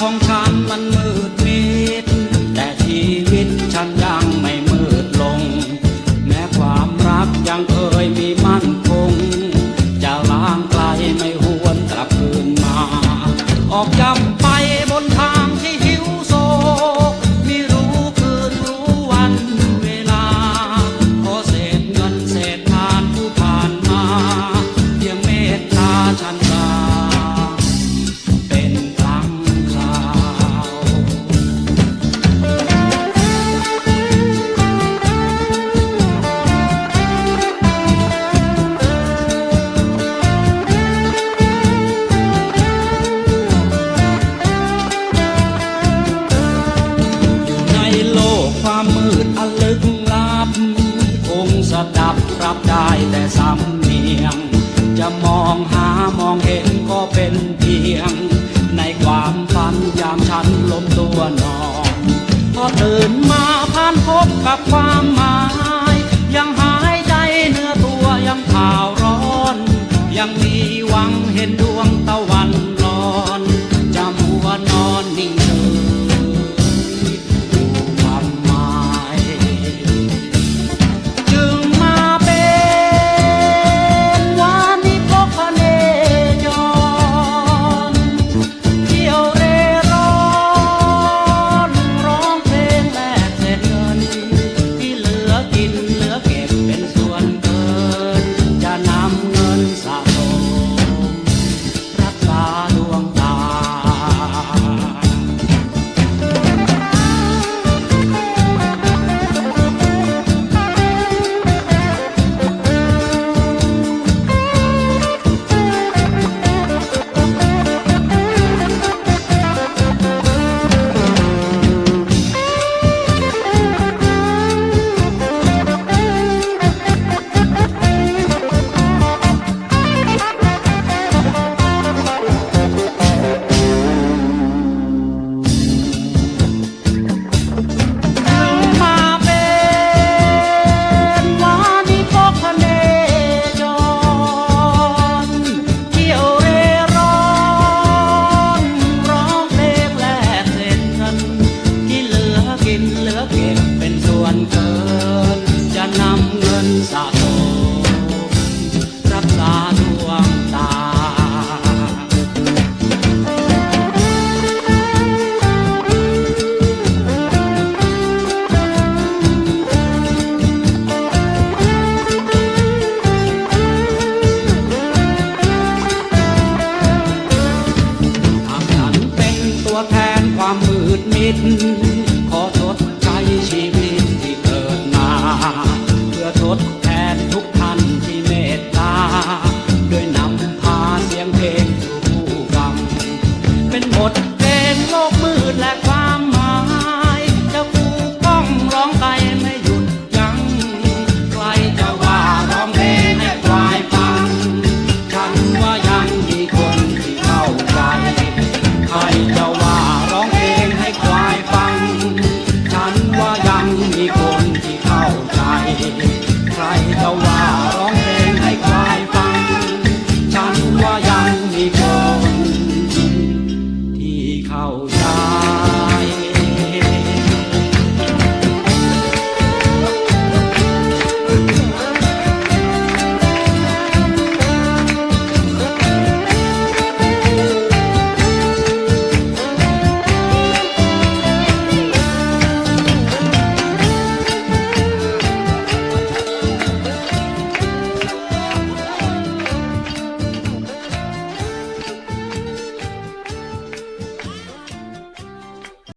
ของฉันมันมืดมิด แต่ชีวิตฉันยังไม่มืดลง แม้ความรักยังเคยมีมั่นคง จะล้างไกลไม่หวนกลับคืนมา ออกจำ รับได้แต่สำเนียง จะมองหามองเห็นก็เป็นเพียง ในความฝันยามฉันล้มตัวนอนพอตื่นมาผ่านพบกับความหมาย ยังหายใจเนื้อตัวยังข่าวร้อน ยังมี ห ใครจะ